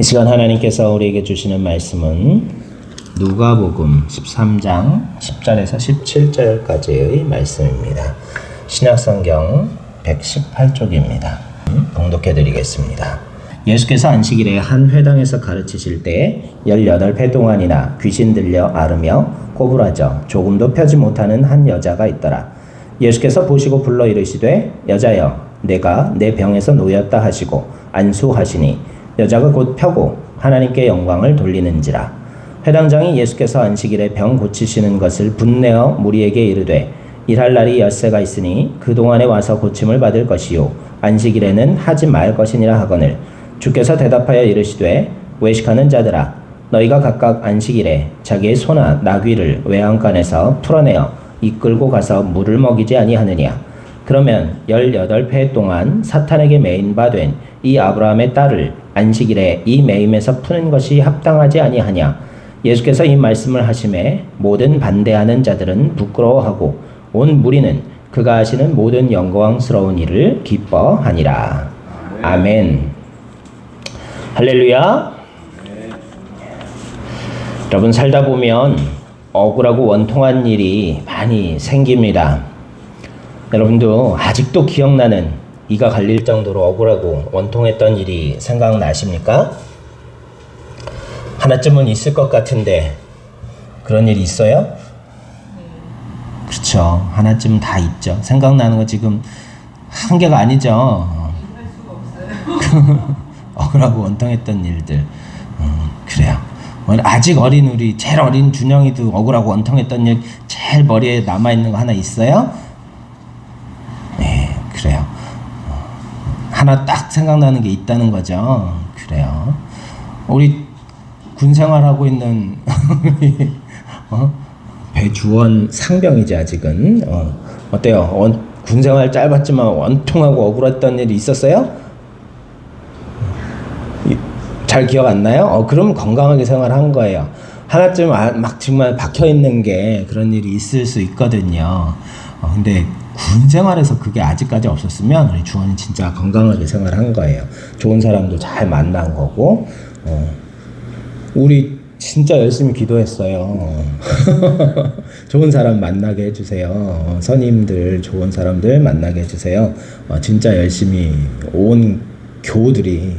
이 시간 하나님께서 우리에게 주시는 말씀은 누가복음 13장 10절에서 17절까지의 말씀입니다. 신약성경 118쪽입니다. 봉독해 드리겠습니다. 예수께서 안식일에 한 회당에서 가르치실 때 18회 동안이나 귀신 들려 앓으며 꼬부라져 조금도 펴지 못하는 한 여자가 있더라. 예수께서 보시고 불러 이르시되 여자여 내가 내 병에서 놓였다 하시고 안수하시니 여자가 곧 펴고 하나님께 영광을 돌리는지라. 회당장이 예수께서 안식일에 병 고치시는 것을 분내어 무리에게 이르되 일할 날이 엿새가 있으니 그 동안에 와서 고침을 받을 것이요. 안식일에는 하지 말 것이니라 하거늘. 주께서 대답하여 이르시되 외식하는 자들아 너희가 각각 안식일에 자기의 소나 나귀를 외양간에서 풀어내어 이끌고 가서 물을 먹이지 아니하느냐? 그러면 열여덟 회 동안 사탄에게 매인 바 된 이 아브라함의 딸을 안식일에 이 매임에서 푸는 것이 합당하지 아니하냐? 예수께서 이 말씀을 하심에 모든 반대하는 자들은 부끄러워하고 온 무리는 그가 하시는 모든 영광스러운 일을 기뻐하니라. 아멘. 할렐루야. 여러분 살다 보면 억울하고 원통한 일이 많이 생깁니다. 여러분도 아직도 기억나는 이가 갈릴 정도로 억울하고 원통했던 일이 생각나십니까? 하나쯤은 있을 것 같은데 그런 일이 있어요? 그렇죠. 하나쯤 다 있죠. 생각나는 거 지금 한 개가 아니죠. 억울하고 원통했던 일들. 음, 그래요. 아직 어린 우리 제일 어린 준영이도 억울하고 원통했던 일 제일 머리에 남아 있는 거 하나 있어요? 네, 그래요. 하나 딱 생각나는 게 있다는 거죠. 그래요. 우리 군 생활하고 있는 어? 배주원 상병이지 아직은 어, 어때요? 원, 군 생활 짧았지만 원통하고 억울했던 일이 있었어요? 잘 기억 안 나요? 어, 그럼 건강하게 생활한 거예요. 하나쯤 아, 막 정말 박혀 있는 게 그런 일이 있을 수 있거든요. 어, 근데 군 생활에서 그게 아직까지 없었으면 우리 주원이 진짜 건강하게 생활한 거예요. 좋은 사람도 잘 만난 거고, 어, 우리 진짜 열심히 기도했어요. 좋은 사람 만나게 해주세요. 어, 선임들, 좋은 사람들 만나게 해주세요. 어, 진짜 열심히 온 교우들이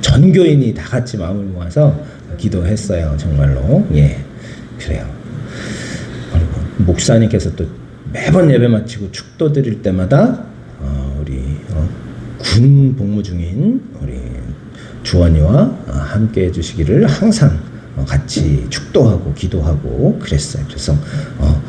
전 교인이 다 같이 마음을 모아서 기도했어요. 정말로. 예. 그래요. 목사님께서 또 매번 예배 마치고 축도 드릴 때마다 어, 우리 어, 군 복무 중인 우리 주원이와 어, 함께 해주시기를 항상 어, 같이 축도하고 기도하고 그랬어요. 그래서 어,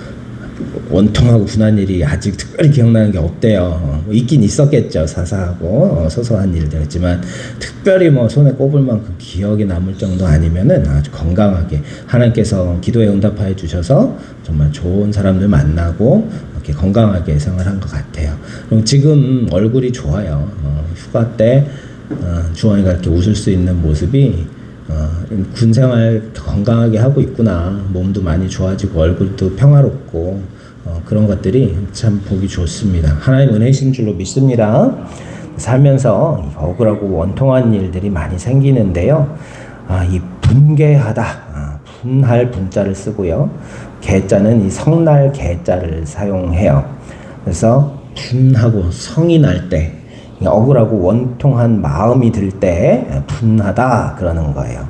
원통하고 분한 일이 아직 특별히 기억나는 게 없대요. 어, 있긴 있었겠죠. 사사하고 어, 소소한 일들이지만 특별히 뭐 손에 꼽을 만큼 기억에 남을 정도 아니면은 아주 건강하게 하나님께서 기도에 응답하여 주셔서 정말 좋은 사람들 만나고 이렇게 건강하게 생활한 것 같아요. 그럼 지금 얼굴이 좋아요. 어, 휴가 때 어, 주원이가 이렇게 웃을 수 있는 모습이 어, 군 생활 건강하게 하고 있구나. 몸도 많이 좋아지고 얼굴도 평화롭고 어, 그런 것들이 참 보기 좋습니다. 하나님 은혜신 줄로 믿습니다. 살면서 억울하고 원통한 일들이 많이 생기는데요. 아, 이 분개하다, 아, 분할 분자를 쓰고요. 개자는 이 성날 개자를 사용해요. 그래서 분하고 성이 날 때, 억울하고 원통한 마음이 들 때 분하다 그러는 거예요.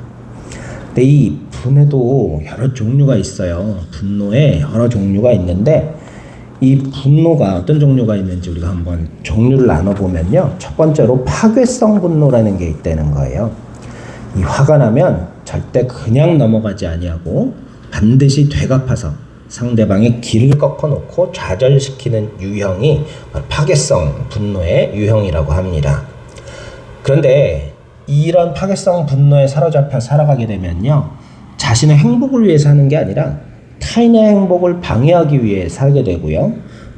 근데 이 분에도 여러 종류가 있어요. 분노에 여러 종류가 있는데 이 분노가 어떤 종류가 있는지 우리가 한번 종류를 나눠보면요. 첫 번째로 파괴성 분노라는 게 있다는 거예요. 이 화가 나면 절대 그냥 넘어가지 아니하고 반드시 되갚아서 상대방의 길을 꺾어놓고 좌절시키는 유형이 파괴성 분노의 유형이라고 합니다. 그런데 이런 파괴성 분노에 사로잡혀 살아가게 되면요. 자신의 행복을 위해 사는 게 아니라 타인의 행복을 방해하기 위해 살게 되고요.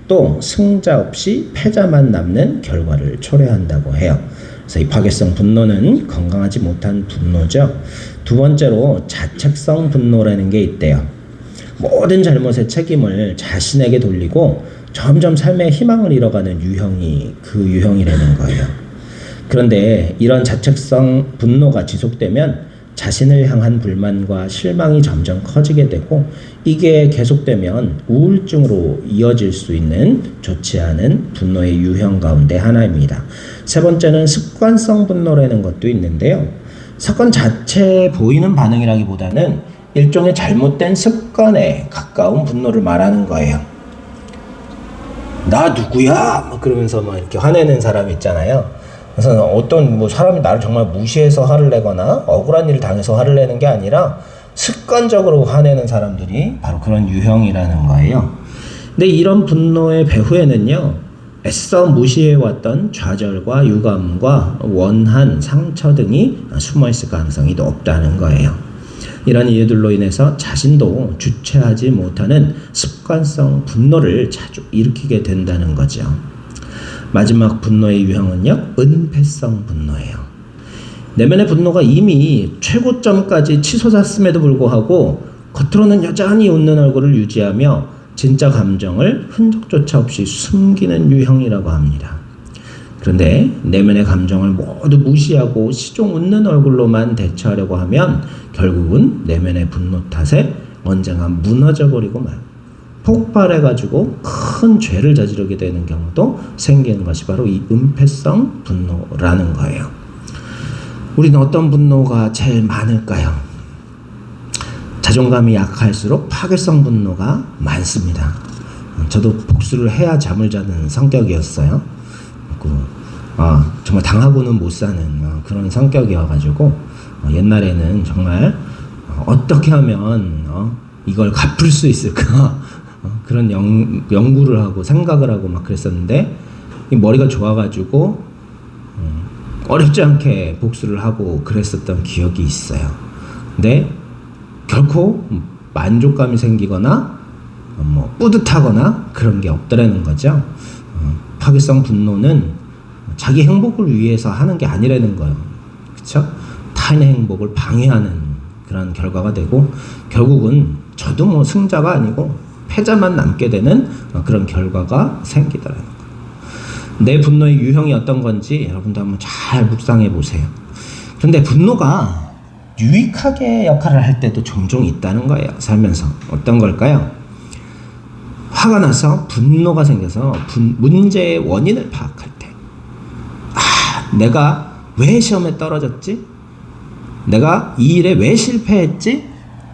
또 승자 없이 패자만 남는 결과를 초래한다고 해요. 그래서 이 파괴성 분노는 건강하지 못한 분노죠. 두 번째로 자책성 분노라는 게 있대요. 모든 잘못의 책임을 자신에게 돌리고 점점 삶의 희망을 잃어가는 유형이 그 유형이라는 거예요. 그런데 이런 자책성 분노가 지속되면 자신을 향한 불만과 실망이 점점 커지게 되고 이게 계속되면 우울증으로 이어질 수 있는 좋지 않은 분노의 유형 가운데 하나입니다. 세 번째는 습관성 분노라는 것도 있는데요. 사건 자체에 보이는 반응이라기보다는 일종의 잘못된 습관에 가까운 분노를 말하는 거예요. 나 누구야? 막 그러면서 막 이렇게 화내는 사람 있잖아요. 그래서 어떤 뭐 사람이 나를 정말 무시해서 화를 내거나 억울한 일을 당해서 화를 내는 게 아니라 습관적으로 화내는 사람들이 바로 그런 유형이라는 거예요. 근데 이런 분노의 배후에는요, 애써 무시해왔던 좌절과 유감과 원한, 상처 등이 숨어 있을 가능성이 높다는 거예요. 이런 이유들로 인해서 자신도 주체하지 못하는 습관성 분노를 자주 일으키게 된다는 거죠. 마지막 분노의 유형은요, 은폐성 분노예요. 내면의 분노가 이미 최고점까지 치솟았음에도 불구하고 겉으로는 여전히 웃는 얼굴을 유지하며 진짜 감정을 흔적조차 없이 숨기는 유형이라고 합니다. 그런데 내면의 감정을 모두 무시하고 시종 웃는 얼굴로만 대처하려고 하면 결국은 내면의 분노 탓에 언젠가 무너져 버리고 말 폭발해 가지고 큰 죄를 저지르게 되는 경우도 생기는 것이 바로 이 은폐성 분노라는 거예요. 우리는 어떤 분노가 제일 많을까요? 자존감이 약할수록 파괴성 분노가 많습니다. 저도 복수를 해야 잠을 자는 성격이었어요. 그, 아, 정말 당하고는 못 사는 어, 그런 성격이어가지고 어, 옛날에는 정말 어, 어떻게 하면 어, 이걸 갚을 수 있을까 어, 그런 연, 연구를 하고 생각을 하고 막 그랬었는데 이 머리가 좋아가지고 음, 어렵지 않게 복수를 하고 그랬었던 기억이 있어요. 근데 결코 만족감이 생기거나 어, 뭐 뿌듯하거나 그런 게 없더라는 거죠. 어, 파괴성 분노는 자기 행복을 위해서 하는 게 아니라는 거예요. 그렇죠? 타인의 행복을 방해하는 그런 결과가 되고 결국은 저도 뭐 승자가 아니고 패자만 남게 되는 어, 그런 결과가 생기더라는 거예요. 내 분노의 유형이 어떤 건지 여러분도 한번 잘 묵상해 보세요. 그런데 분노가 유익하게 역할을 할 때도 종종 있다는 거예요. 살면서 어떤 걸까요? 화가 나서 분노가 생겨서 분, 문제의 원인을 파악할 때, 아, 내가 왜 시험에 떨어졌지? 내가 이 일에 왜 실패했지?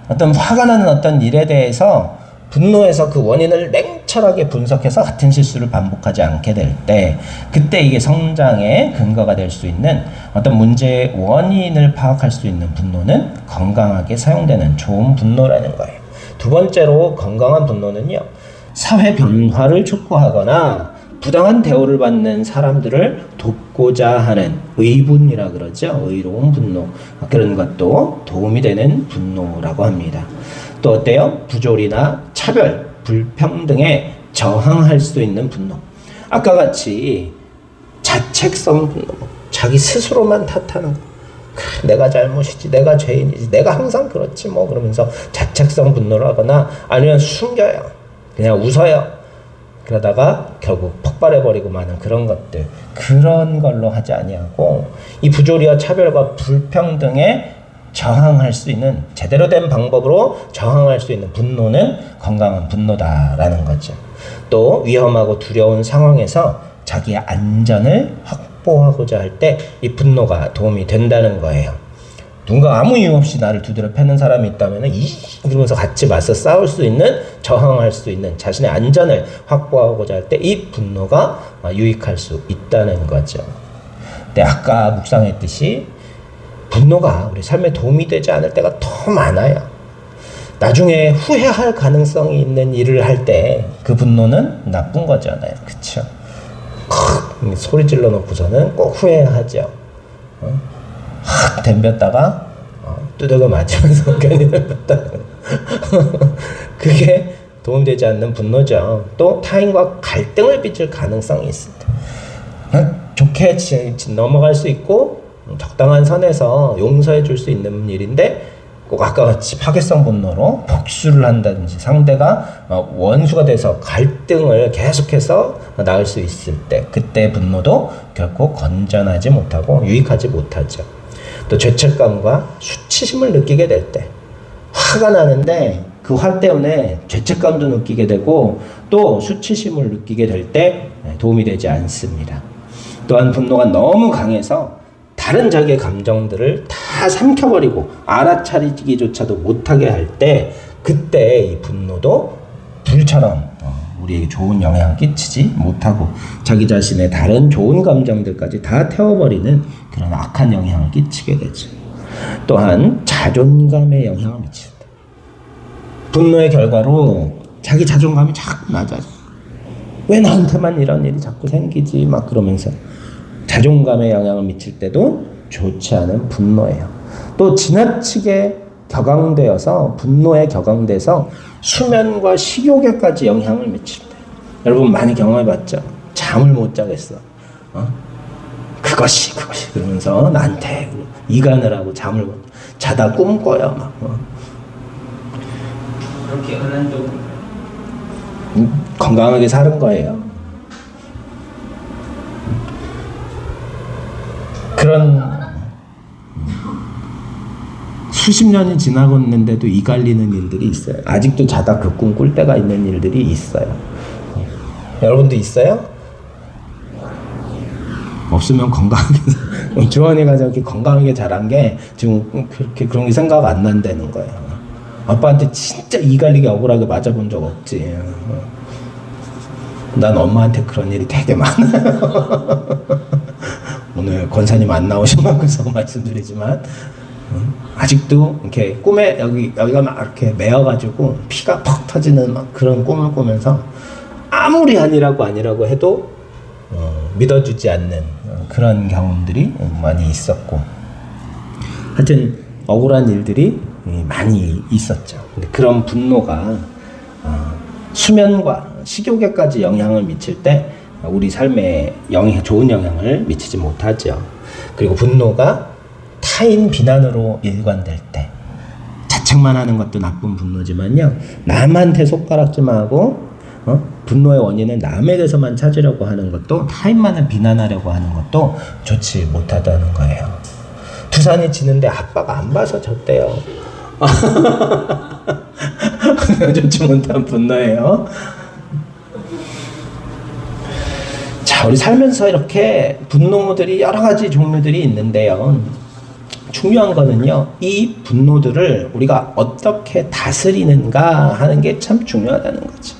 어떤 화가 나는 어떤 일에 대해서 분노해서 그 원인을 냉철하게 분석해서 같은 실수를 반복하지 않게 될 때, 그때 이게 성장의 근거가 될 수 있는 어떤 문제의 원인을 파악할 수 있는 분노는 건강하게 사용되는 좋은 분노라는 거예요. 두 번째로 건강한 분노는요, 사회 변화를 촉구하거나 부당한 대우를 받는 사람들을 돕고자 하는 의분이라 그러죠. 의로운 분노. 그런 것도 도움이 되는 분노라고 합니다. 또 어때요? 부조리나 차별, 불평등에 저항할 수 있는 분노. 아까 같이 자책성 분노. 자기 스스로만 탓하는 거. 내가 잘못이지, 내가 죄인이지, 내가 항상 그렇지 뭐 그러면서 자책성 분노를 하거나 아니면 숨겨요. 그냥 웃어요. 그러다가 결국 폭발해버리고 마는 그런 것들 그런 걸로 하지 아니하고 이 부조리와 차별과 불평등에 저항할 수 있는 제대로 된 방법으로 저항할 수 있는 분노는 건강한 분노다라는 거죠. 또 위험하고 두려운 상황에서 자기의 안전을 확보하고자 할 때 이 분노가 도움이 된다는 거예요. 누군가 아무 이유 없이 나를 두드려 패는 사람이 있다면 이 그러면서 같이 맞서 싸울 수 있는 저항할 수 있는 자신의 안전을 확보하고자 할 때 이 분노가 유익할 수 있다는 거죠. 근데 아까 묵상했듯이 분노가 우리 삶에 도움이 되지 않을 때가 더 많아요. 나중에 후회할 가능성이 있는 일을 할 때 그 분노는 나쁜 거잖아요. 그쵸? 소리 질러 놓고서는 꼭 후회하죠. 어? 확 덤볐다가 어, 두들겨 맞으면서 괜히 덤볐다. 그게 도움되지 않는 분노죠. 또 타인과 갈등을 빚을 가능성이 있습니다. 좋게 지, 지, 넘어갈 수 있고 적당한 선에서 용서해 줄 수 있는 일인데 꼭 아까 같이 파괴성 분노로 복수를 한다든지 상대가 어, 원수가 돼서 갈등을 계속해서 낳을 수 있을 때 그때 분노도 결코 건전하지 못하고 유익하지 못하죠. 또 죄책감과 수치심을 느끼게 될 때 화가 나는데 그 화 때문에 죄책감도 느끼게 되고 또 수치심을 느끼게 될 때 도움이 되지 않습니다. 또한 분노가 너무 강해서 다른 자기의 감정들을 다 삼켜버리고 알아차리기조차도 못하게 할 때 그때 이 분노도 불처럼 어, 우리에게 좋은 영향을 끼치지 못하고 자기 자신의 다른 좋은 감정들까지 다 태워버리는 그런 악한 영향을 끼치게 되죠. 또한 자존감에 영향을 미친다. 분노의 결과로 자기 자존감이 자꾸 낮아져. 왜 나한테만 이런 일이 자꾸 생기지? 막 그러면서 자존감에 영향을 미칠 때도 좋지 않은 분노예요. 또 지나치게 격앙되어서 분노에 격앙돼서 수면과 식욕에까지 영향을 때 여러분 많이 경험해 봤죠? 잠을 못 자겠어. 어? 그것이 그것이 그러면서 나한테 이간을 하고 잠을 못 자다 꿈꿔요 막. 어. 그렇게 혼란도 음, 건강하게 사는 거예요. 그런 수십 년이 지나고 있는데도 이 갈리는 일들이 있어요. 아직도 자다 그 꿈 꿀 때가 있는 일들이 있어요. 여러분도 있어요? 없으면 건강하게 주원이가 저렇게 건강하게 자란 게 지금 그렇게 그런 게 생각 안 난다는 거예요. 아빠한테 진짜 이 갈리게 억울하게 맞아본 적 없지. 난 엄마한테 그런 일이 되게 많아요. 오늘 권사님 안 나오신 만큼 말씀드리지만 음, 아직도 이렇게 꿈에 여기 여기가 막 이렇게 메어가지고 피가 퍽 터지는 막 그런 꿈을 꾸면서 아무리 아니라고 아니라고 해도 어, 믿어주지 않는 어, 그런 경험들이 많이 있었고 하여튼 억울한 일들이 예, 많이 있었죠. 그런 분노가 어, 수면과 식욕에까지 영향을 미칠 때 우리 삶에 영향, 좋은 영향을 미치지 못하죠. 그리고 분노가 타인 비난으로 일관될 때 자책만 하는 것도 나쁜 분노지만요. 남한테 손가락질하고 어? 분노의 원인은 남에게서만 찾으려고 하는 것도 타인만을 비난하려고 하는 것도 좋지 못하다는 거예요. 두산이 지는데 아빠가 안 봐서 졌대요. 좋지 못한 분노예요. 자, 우리 살면서 이렇게 분노들이 여러 가지 종류들이 있는데요. 중요한 거는요, 이 분노들을 우리가 어떻게 다스리는가 하는 게 참 중요하다는 거죠.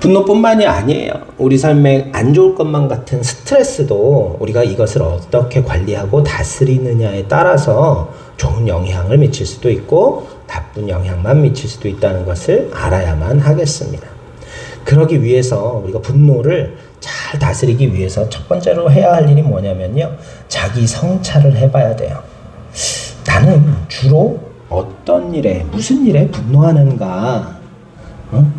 분노뿐만이 아니에요. 우리 삶에 안 좋을 것만 같은 스트레스도 우리가 이것을 어떻게 관리하고 다스리느냐에 따라서 좋은 영향을 미칠 수도 있고 나쁜 영향만 미칠 수도 있다는 것을 알아야만 하겠습니다. 그러기 위해서 우리가 분노를 잘 다스리기 위해서 첫 번째로 해야 할 일이 뭐냐면요. 자기 성찰을 해봐야 돼요. 나는 주로 어떤 일에, 무슨 일에 분노하는가? 어?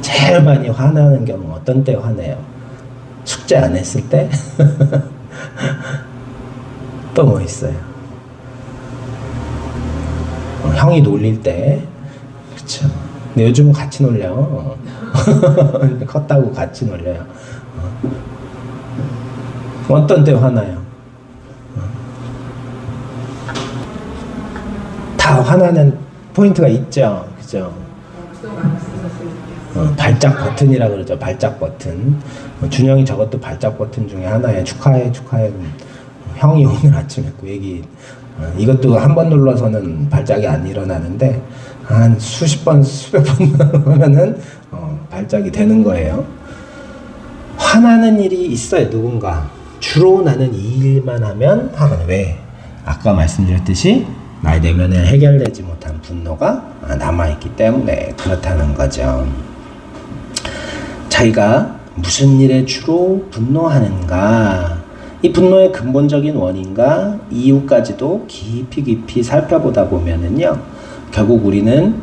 제일 많이 화나는 경우 어떤 때 화내요? 숙제 안 했을 때? 또 뭐 있어요? 어, 형이 놀릴 때? 그쵸. 근데 요즘은 같이 놀려. 컸다고 같이 놀려요. 어. 어떤 때 화나요? 어. 다 화나는 포인트가 있죠. 그죠? 어, 발작 버튼이라 그러죠. 발작 버튼. 어, 준영이 저것도 발작 버튼 중에 하나에 축하해 축하해. 형이 오늘 아침에 그 얘기 어, 이것도 한 번 눌러서는 발작이 안 일어나는데 한 수십 번 수백 번 하면은 어, 발작이 되는 거예요. 화나는 일이 있어요. 누군가 주로 나는 이 일만 하면 화가 나. 왜? 아까 말씀드렸듯이 나의 내면에 해결되지 못한 분노가 남아있기 때문에 그렇다는 거죠. 자기가 무슨 일에 주로 분노하는가, 이 분노의 근본적인 원인과 이유까지도 깊이 깊이 살펴보다 보면은요, 결국 우리는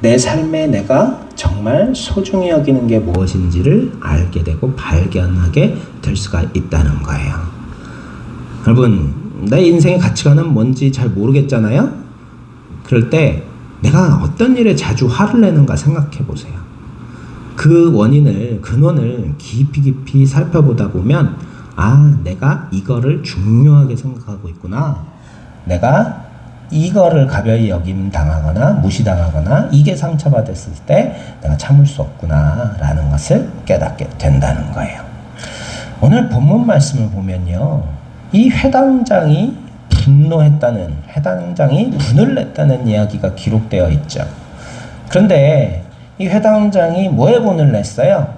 내 삶에 내가 정말 소중히 여기는 게 무엇인지를 알게 되고 발견하게 될 수가 있다는 거예요. 여러분, 내 인생의 가치관은 뭔지 잘 모르겠잖아요? 그럴 때 내가 어떤 일에 자주 화를 내는가 생각해 보세요. 그 원인을, 근원을 깊이 깊이 살펴보다 보면, 아, 내가 이거를 중요하게 생각하고 있구나. 내가 이거를 가벼이 여김 당하거나 무시당하거나 이게 상처받았을 때 내가 참을 수 없구나 라는 것을 깨닫게 된다는 거예요. 오늘 본문 말씀을 보면요. 이 회당장이 분노했다는, 회당장이 분을 냈다는 이야기가 기록되어 있죠. 그런데 이 회당장이 뭐에 분을 냈어요?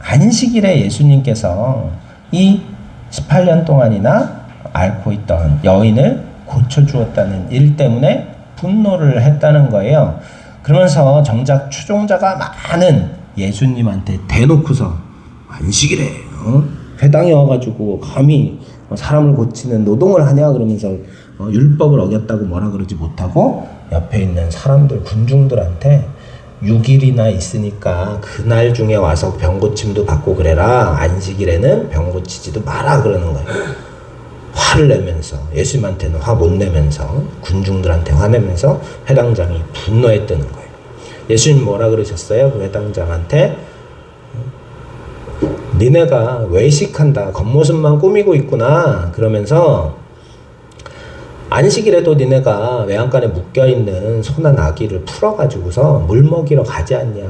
안식일에 예수님께서 이 18년 동안이나 앓고 있던 여인을 고쳐주었다는 일 때문에 분노를 했다는 거예요. 그러면서 정작 추종자가 많은 예수님한테 대놓고서 안식일에 어? 회당에 와가지고 감히 사람을 고치는 노동을 하냐 그러면서 어, 율법을 어겼다고 뭐라 그러지 못하고 옆에 있는 사람들 군중들한테 6일이나 있으니까 그날 중에 와서 병 고침도 받고 그래라 안식일에는 병 고치지도 마라 그러는 거예요. 화를 내면서 예수님한테는 화 못 내면서 군중들한테 화내면서 회당장이 분노했다는 거예요. 예수님 뭐라 그러셨어요? 그 회당장한테 니네가 외식한다 겉모습만 꾸미고 있구나 그러면서 안식일에도 니네가 외양간에 묶여있는 소나 나귀를 풀어가지고서 물 먹이러 가지 않냐.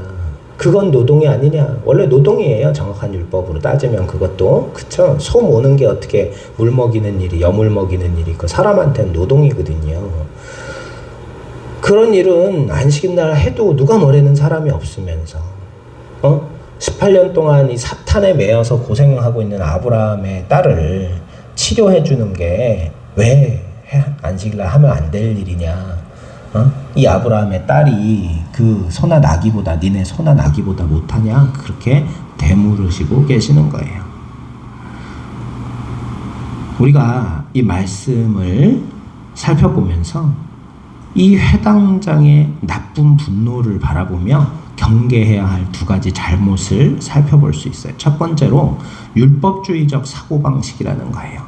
그건 노동이 아니냐. 원래 노동이에요 정확한 율법으로 따지면 그것도. 그쵸? 소 모는 게 어떻게 물 먹이는 일이 여물 먹이는 일이 그 사람한테는 노동이거든요. 그런 일은 안식일 해도 누가 뭐라는 사람이 없으면서 어 18년 동안 이 사탄에 매여서 고생하고 있는 아브라함의 딸을 치료해 주는 게 왜 안식일날 하면 안 될 일이냐? 어? 이 아브라함의 딸이 그 소나 나기보다 니네 소나 나기보다 못하냐? 그렇게 되물으시고 계시는 거예요. 우리가 이 말씀을 살펴보면서 이 회당장의 나쁜 분노를 바라보며 경계해야 할 두 가지 잘못을 살펴볼 수 있어요. 첫 번째로 율법주의적 사고방식이라는 거예요.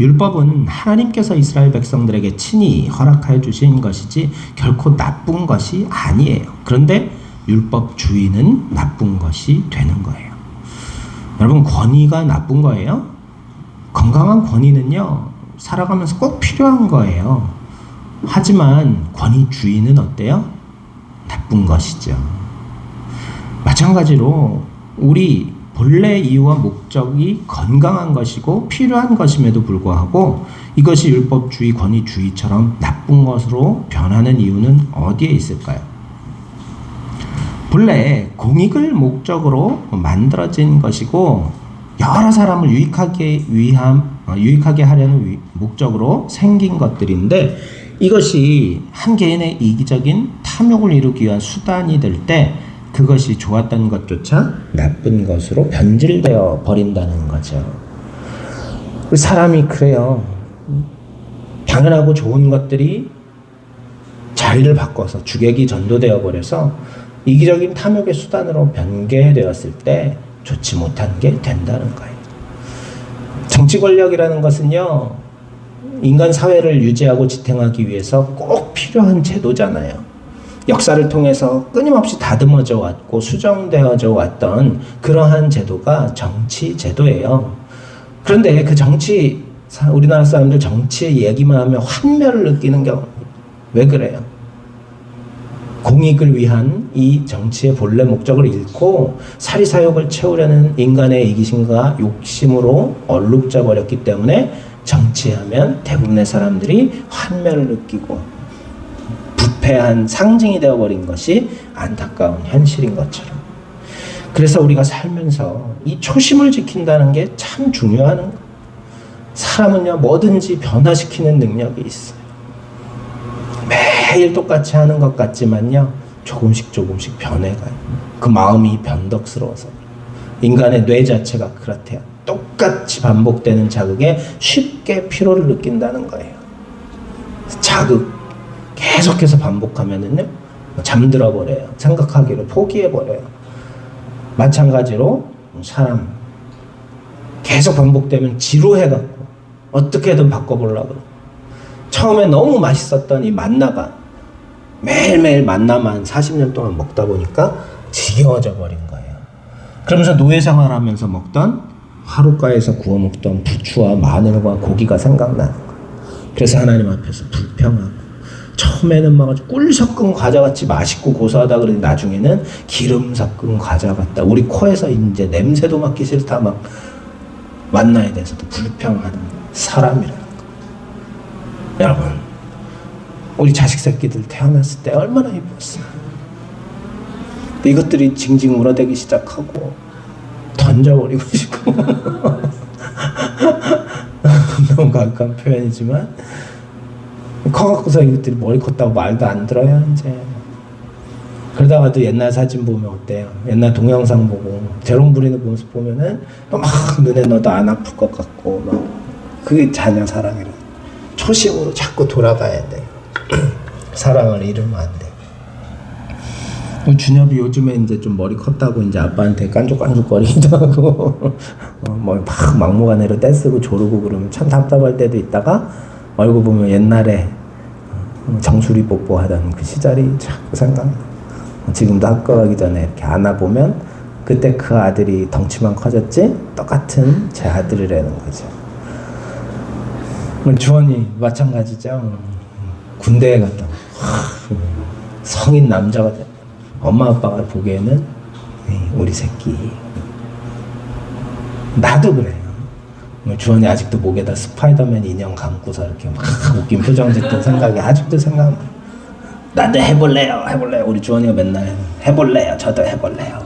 율법은 하나님께서 이스라엘 백성들에게 친히 허락해 주신 것이지 결코 나쁜 것이 아니에요. 그런데 율법주의는 나쁜 것이 되는 거예요. 여러분, 권위가 나쁜 거예요? 건강한 권위는요, 살아가면서 꼭 필요한 거예요. 하지만 권위주의는 어때요? 나쁜 것이죠. 마찬가지로 우리 본래 이유와 목적이 건강한 것이고 필요한 것임에도 불구하고 이것이 율법주의, 권위주의처럼 나쁜 것으로 변하는 이유는 어디에 있을까요? 본래 공익을 목적으로 만들어진 것이고 여러 사람을 유익하게 위함 어, 유익하게 하려는 위, 목적으로 생긴 것들인데 이것이 한 개인의 이기적인 탐욕을 이루기 위한 수단이 될 때 그것이 좋았던 것조차 나쁜 것으로 변질되어 버린다는 거죠. 사람이 그래요. 당연하고 좋은 것들이 자리를 바꿔서 주객이 전도되어 버려서 이기적인 탐욕의 수단으로 변개되었을 때 좋지 못한 게 된다는 거예요. 정치 권력이라는 것은요, 인간 사회를 유지하고 지탱하기 위해서 꼭 필요한 제도잖아요. 역사를 통해서 끊임없이 다듬어져 왔고 수정되어져 왔던 그러한 제도가 정치 제도예요. 그런데 그 정치, 우리나라 사람들 정치 얘기만 하면 환멸을 느끼는 경우, 왜 그래요? 공익을 위한 이 정치의 본래 목적을 잃고 사리사욕을 채우려는 인간의 이기심과 욕심으로 얼룩져 버렸기 때문에 정치하면 대부분의 사람들이 환멸을 느끼고 부패한 상징이 되어버린 것이 안타까운 현실인 것처럼. 그래서 우리가 살면서 이 초심을 지킨다는 게 참 중요한 거. 사람은요, 뭐든지 변화시키는 능력이 있어요. 매일 똑같이 하는 것 같지만요, 조금씩 조금씩 변해가요. 그 마음이 변덕스러워서. 인간의 뇌 자체가 그렇대요. 똑같이 반복되는 자극에 쉽게 피로를 느낀다는 거예요. 자극, 계속해서 반복하면은요, 잠들어 버려요. 생각하기를 포기해 버려요. 마찬가지로 사람 계속 반복되면 지루해 갖고 어떻게든 바꿔보려고 처음에 너무 맛있었던 이 만나가 매일매일 만나만 40년 동안 먹다 보니까 지겨워져 버린 거예요. 그러면서 노예 생활하면서 먹던 화롯가에서 구워 먹던 부추와 마늘과 고기가 생각나는 거예요. 그래서 하나님 앞에서 불평하고 처음에는 막 아주 꿀 섞은 과자같이 맛있고 고소하다 그러니 나중에는 기름 섞은 과자 같다. 우리 코에서 이제 냄새도 맡기 싫다 막 만나에 대해서도 불평하는 사람이라는 거. 여러분, 우리 자식 새끼들 태어났을 때 얼마나 이뻤어요. 근데 이것들이 징징 울어대기 시작하고 던져버리고 싶고. 너무 가까운 표현이지만. 커갖고서 이것들이 머리 컸다고 말도 안 들어요 이제. 그러다가도 옛날 사진 보면 어때요? 옛날 동영상 보고 재롱 부리는 모습 보면은 막 눈에 넣어도 안 아플 것 같고 막 그게 자녀 사랑이라. 초심으로 자꾸 돌아가야 돼. 사랑을 잃으면 안 돼. 그 준엽이 요즘에 이제 좀 머리 컸다고 이제 아빠한테 깐족깐족거리기도 하고 어, 뭐막 막무가내로 떼쓰고 조르고 그러면 참 답답할 때도 있다가 얼굴 보면 옛날에 어, 정수리 뽀뽀하던 그 시절이 자꾸 생각나. 지금도 학교 가기 전에 이렇게 안아보면 그때 그 아들이 덩치만 커졌지 똑같은 제 아들이라는 거죠. 주원이 마찬가지죠. 군대에 갔다 성인 남자가 돼. 엄마 아빠가 보기에는 우리 새끼 나도 그래요. 뭐 주원이 아직도 목에다 스파이더맨 인형 감고서 이렇게 막 웃긴 표정 짓던 생각이 아직도 생각나. 나도 해볼래요, 해볼래요. 우리 주원이가 맨날 해볼래요, 저도 해볼래요.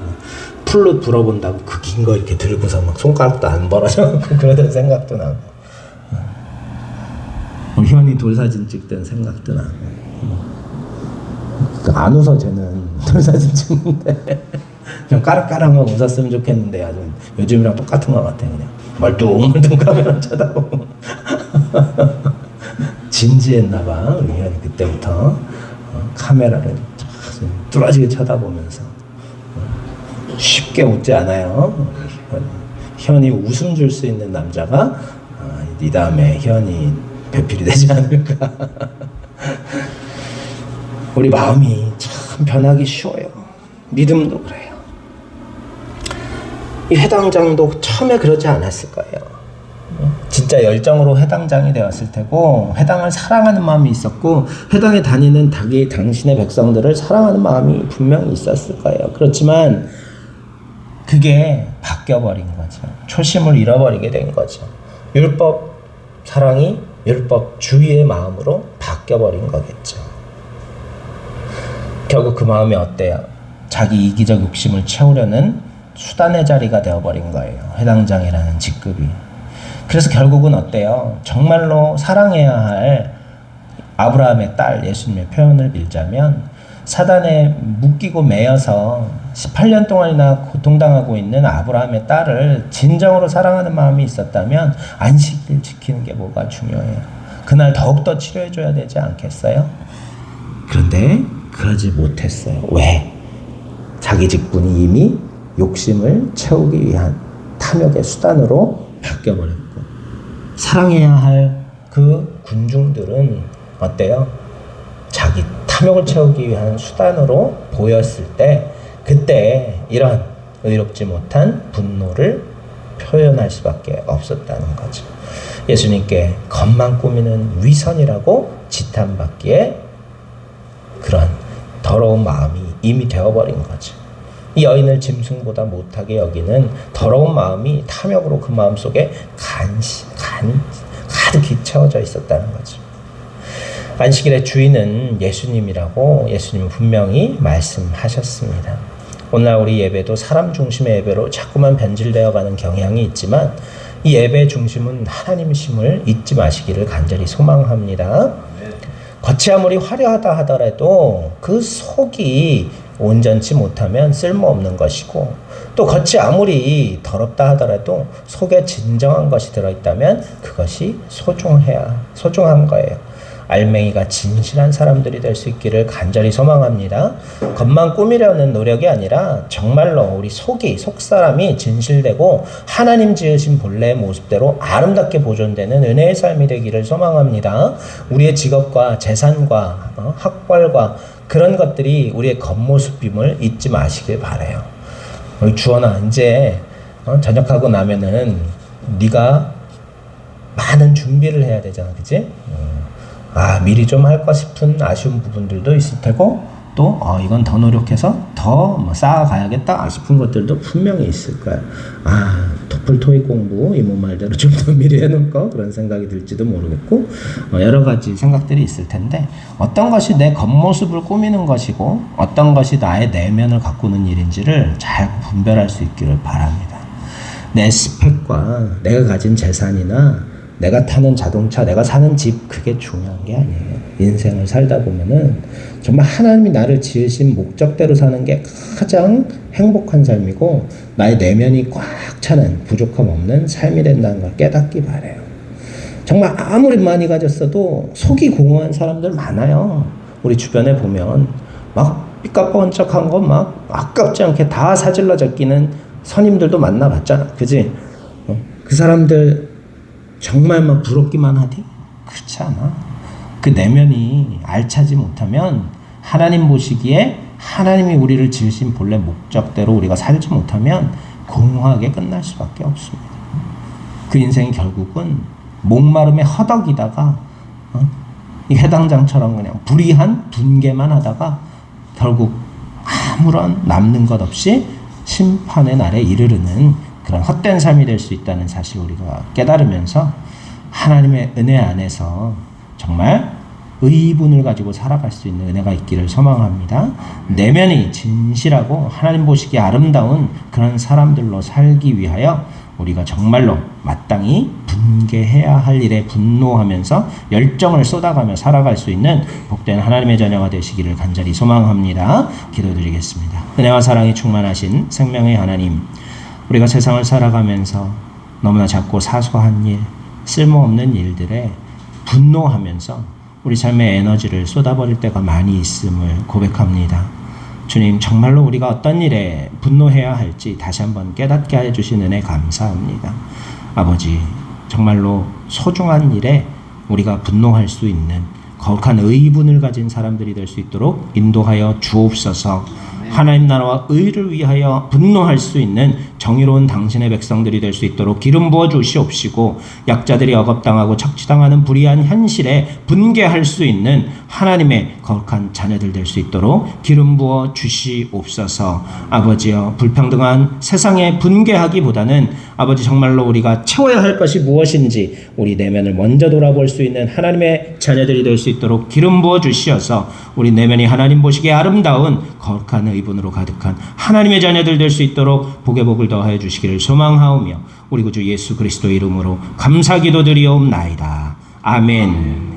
풀로 불어본다고 그 긴 거 이렇게 들고서 막 손가락도 안 벌어져 그러던 생각도 나고. 어, 희원이 돌사진 찍던 생각도 나고. 안 웃어 쟤는. 돌사진 찍는데. 좀 까락까락하고 웃었으면 좋겠는데 아주. 요즘이랑 똑같은 것 같아 그냥. 멀뚱멀뚱 카메라 쳐다보고. 진지했나봐 우리 그때부터. 어, 카메라를 참 뚫어지게 쳐다보면서. 어, 쉽게 웃지 않아요. 희원이 웃음 줄 수 있는 남자가 어, 이 다음에 희원이 배필이 되지 않을까 우리 마음이 참 변하기 쉬워요. 믿음도 그래요. 이 해당장도 처음에 그러지 않았을 거예요. 진짜 열정으로 해당장이 되었을 테고 해당을 사랑하는 마음이 있었고 해당에 다니는 자기 당신의 백성들을 사랑하는 마음이 분명히 있었을 거예요. 그렇지만 그게 바뀌어 버린 거죠. 초심을 잃어버리게 된 거죠. 율법 사랑이 율법 주의의 마음으로 바뀌어 버린 거겠죠. 결국 그 마음이 어때요? 자기 이기적 욕심을 채우려는 수단의 자리가 되어버린 거예요. 해당장이라는 직급이. 그래서 결국은 어때요? 정말로 사랑해야 할 아브라함의 딸 예수님의 표현을 빌자면 사단에 묶이고 매여서 18년 동안이나 고통당하고 있는 아브라함의 딸을 진정으로 사랑하는 마음이 있었다면 안식일 지키는 게 뭐가 중요해요. 그날 더욱더 치료해줘야 되지 않겠어요? 그런데 그러지 못했어요. 왜? 자기 직분이 이미 욕심을 채우기 위한 탐욕의 수단으로 바뀌어버렸고 사랑해야 할 그 군중들은 어때요? 자기 탐욕을 채우기 위한 수단으로 보였을 때 그때 이런 의롭지 못한 분노를 표현할 수밖에 없었다는 거죠. 예수님께 겉만 꾸미는 위선이라고 지탄받기에 그런 더러운 마음이 이미 되어버린 거죠. 이 여인을 짐승보다 못하게 여기는 더러운 마음이 탐욕으로 그 마음 속에 간시, 간, 가득히 채워져 있었다는 거죠. 안식일의 주인은 예수님이라고 예수님은 분명히 말씀하셨습니다. 오늘 우리 예배도 사람 중심의 예배로 자꾸만 변질되어 가는 경향이 있지만 이 예배 중심은 하나님심을 잊지 마시기를 간절히 소망합니다. 겉이 아무리 화려하다 하더라도 그 속이 온전치 못하면 쓸모없는 것이고 또 겉이 아무리 더럽다 하더라도 속에 진정한 것이 들어있다면 그것이 소중해야 소중한 거예요. 알맹이가 진실한 사람들이 될 수 있기를 간절히 소망합니다. 겉만 꾸미려는 노력이 아니라 정말로 우리 속이 속 사람이 진실되고 하나님 지으신 본래의 모습대로 아름답게 보존되는 은혜의 삶이 되기를 소망합니다. 우리의 직업과 재산과 어, 학벌과 그런 것들이 우리의 겉모습임을 잊지 마시길 바래요. 우리 주원아 이제 어, 전역하고 나면은 네가 많은 준비를 해야 되잖아, 그지? 음. 아 미리 좀 할까 싶은 아쉬운 부분들도 있을 테고 또 어, 이건 더 노력해서 더 뭐 쌓아가야겠다 싶은 것들도 분명히 있을 거야. 아 토플 토익 공부 이모 말대로 좀 더 미리 해놓을 거 그런 생각이 들지도 모르겠고 어, 여러 가지 생각들이 있을 텐데 어떤 것이 내 겉모습을 꾸미는 것이고 어떤 것이 나의 내면을 가꾸는 일인지를 잘 분별할 수 있기를 바랍니다. 내 스펙과 내가 가진 재산이나 내가 타는 자동차, 내가 사는 집 그게 중요한 게 아니에요. 인생을 살다 보면은 정말 하나님이 나를 지으신 목적대로 사는 게 가장 행복한 삶이고 나의 내면이 꽉 차는 부족함 없는 삶이 된다는 걸 깨닫기 바래요. 정말 아무리 많이 가졌어도 속이 공허한 사람들 많아요. 우리 주변에 보면 막 삐까뻔쩍한 거 막 아깝지 않게 다 사질러 적기는 선임들도 만나봤잖아. 그지? 어? 그 사람들 정말 막 부럽기만 하디? 그렇지 않아. 그 내면이 알차지 못하면 하나님 보시기에 하나님이 우리를 지으신 본래 목적대로 우리가 살지 못하면 공허하게 끝날 수밖에 없습니다. 그 인생이 결국은 목마름에 허덕이다가 어? 이 해당장처럼 그냥 불의한 분개만 하다가 결국 아무런 남는 것 없이 심판의 날에 이르르는 그런 헛된 삶이 될 수 있다는 사실 우리가 깨달으면서 하나님의 은혜 안에서 정말 의분을 가지고 살아갈 수 있는 은혜가 있기를 소망합니다. 내면이 진실하고 하나님 보시기에 아름다운 그런 사람들로 살기 위하여 우리가 정말로 마땅히 분개해야 할 일에 분노하면서 열정을 쏟아가며 살아갈 수 있는 복된 하나님의 자녀가 되시기를 간절히 소망합니다. 기도드리겠습니다. 은혜와 사랑이 충만하신 생명의 하나님, 우리가 세상을 살아가면서 너무나 작고 사소한 일, 쓸모없는 일들에 분노하면서 우리 삶의 에너지를 쏟아버릴 때가 많이 있음을 고백합니다. 주님, 정말로 우리가 어떤 일에 분노해야 할지 다시 한번 깨닫게 해주신 은혜 감사합니다. 아버지, 정말로 소중한 일에 우리가 분노할 수 있는 거룩한 의분을 가진 사람들이 될 수 있도록 인도하여 주옵소서. 하나님 나라와 의를 위하여 분노할 수 있는 정의로운 당신의 백성들이 될 수 있도록 기름 부어 주시옵시고 약자들이 억압당하고 착취당하는 불의한 현실에 분개할 수 있는 하나님의 거룩한 자녀들 될 수 있도록 기름 부어 주시옵소서. 아버지여 불평등한 세상에 분개하기보다는 아버지 정말로 우리가 채워야 할 것이 무엇인지 우리 내면을 먼저 돌아볼 수 있는 하나님의 자녀들이 될 수 있도록 기름 부어 주시어서 우리 내면이 하나님 보시기에 아름다운 거룩한 의분으로 가득한 하나님의 자녀들 될 수 있도록 복의 복을 더하여 주시기를 소망하오며 우리 구주 예수 그리스도 이름으로 감사 기도드리옵나이다. 아멘.